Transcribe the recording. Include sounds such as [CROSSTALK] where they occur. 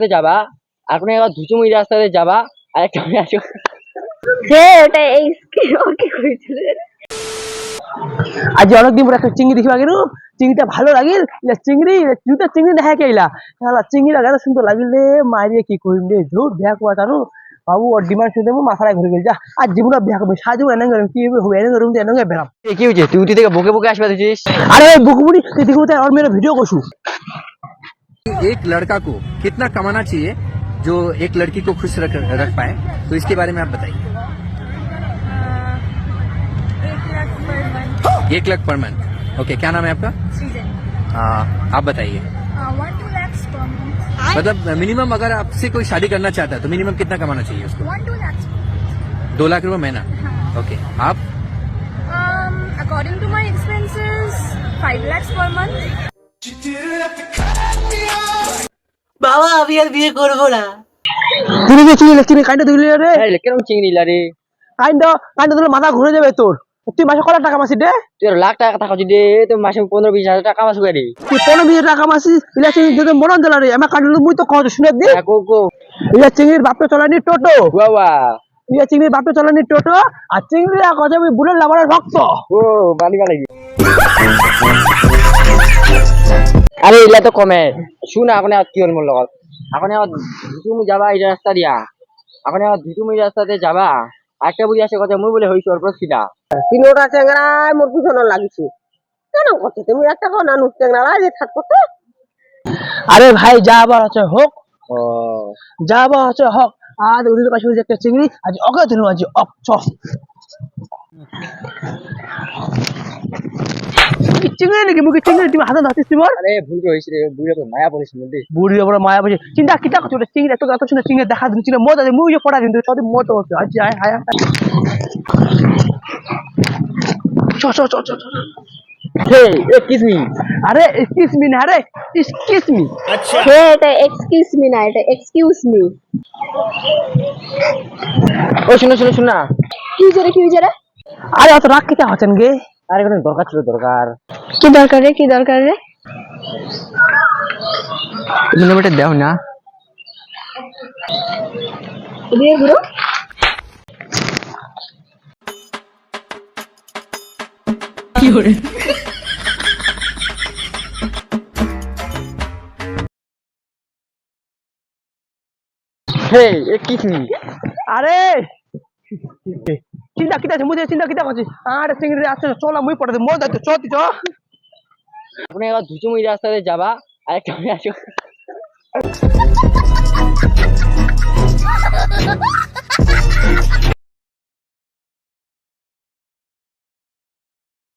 রাস্তাতে যাবা আর কোনো এবার ধুচুমুই রাস্তাতে যাবা আর একটা মেয়ে আছে হ্যাঁ ওটা এই ওকে কইছিল আজ অনেকদিন পরে একটা চিংড়ি দেখিবা গেল চিংড়িটা ভালো লাগিল ইলা চিংড়ি দুটা চিংড়ি দেখা কেলা শালা চিংড়ি লাগা সুন্দর লাগিল রে মারিয়ে কি করিম রে ধুর বিয়া কুয়া জানো। বাবু ওর ডিমান্ড শুনতে মাথায় ঘুরে গেল যা। আর জীবনে বিয়া করবে সাজু এনে গেলাম কি হবে এনে গেলাম এনে গেলাম বেরাম কি হয়েছে? তুই উঠি থেকে বকে বকে আসবে তুই আরে বুকুবুড়ি তুই দেখো তাই আর মেরে ভিডিও করছু। एक लड़का को कितना कमाना चाहिए जो एक लड़की को खुश रख रख पाए? तो इसके बारे में आप बताइए। एक लाख पर मंथ। एक लाख पर मंथ। ओके क्या नाम है आपका? आ, आप बताइए। One two lakhs per month मतलब मिनिमम अगर आपसे कोई शादी करना चाहता है तो मिनिमम कितना कमाना चाहिए उसको? वन टू लैक्स दो लाख रुपए महीना? ओके आप? According to my my five five पर month বাবা আমি আর বিয়ে করব না। তুই যে চিংড়ি চিংড়ি কাইন্ডা তুই রে কেন চিংড়ি লা রে? কাইন্ডা কাইন্ডা তুলে মাথা ঘুরে যাবে তোর। তুই মাসে কত টাকা মাসি দে তুই লাখ টাকা থাকা যদি তো মাসে পনেরো বিশ হাজার টাকা মাস করে তুই পনেরো বিশ টাকা মাসি ইলা চিংড়ি যদি মরণ দিলা রে। আমার কাইন্ডা মুই তো কত শুনে দি কো কো। ইলা চিংড়ির বাপটা চলানি টোটো। বাবা ইলা চিংড়ির বাপটা চলানি টোটো আর চিংড়ি কথা আমি বুলেট লাভারের ভক্ত। ও বালি বালি। আরে এগুলা তো কমে। শুন এখন আর কি হল মোর লগত? এখন আবার ধুচুমি যাবা এই রাস্তা দিয়া। এখন আবার ধুচুমি রাস্তাতে যাবা। একটা বুঝি আসে কথা মুই বলে হইছি পর ছিলা তিনোটা চেংড়ায় মোর পিছনে লাগিছে। কেন কত তুমি? একটা কোন মানুষ চেংড়া যে থাক কত আরে ভাই যা আবার হচ্ছে হোক। ও। যা আবার হচ্ছে হোক। আজ ওদের কাছে যে একটা চিংড়ি আজ অকে দিল আজ অক চিংড়ি নাকি? মুখে চিংড়ি তুমি হাতে ধরছিস তোমার আরে ভুল হয়েছে রে বুড়ি তো মায়া পড়েছে মধ্যে বুড়ি বড় মায়া বুঝে চিন্তা কিটা করছ ওটা চিংড়ি? এত এত শুনে চিংড়ি দেখা দিন চিংড়ি মজা মুই যে পড়া দিন সব মতো হচ্ছে। আজ আয় আয়। চ চ চ চ। হে আরে এক্সকিউজ মি না রে এক্সকিউজ মি হ্যাঁ এটা এক্সকিউজ মি না এটা এক্সকিউজ মি ও শুনো শুনো শুন কি জোরে কি জোরে আরে অত রাগ কিটা হচ্ছেন গে? আরে কোনো দরকার ছিল দরকার? কি দরকার রে? কি দরকার রে? তুমি বেটা দেও না। দিয়ে গুরু হে এ কিসমি আরে! চিন্তা কিতা আছে? চিন্তা কিতা করছি আর সিঙ্গি আসছে চল মুই পড়ে মোর দায়িত্ব চল চ চল আপনি এবার ধুচুমুই রাস্তাতে যাবা আর একটা আমি আসব [LAUGHS]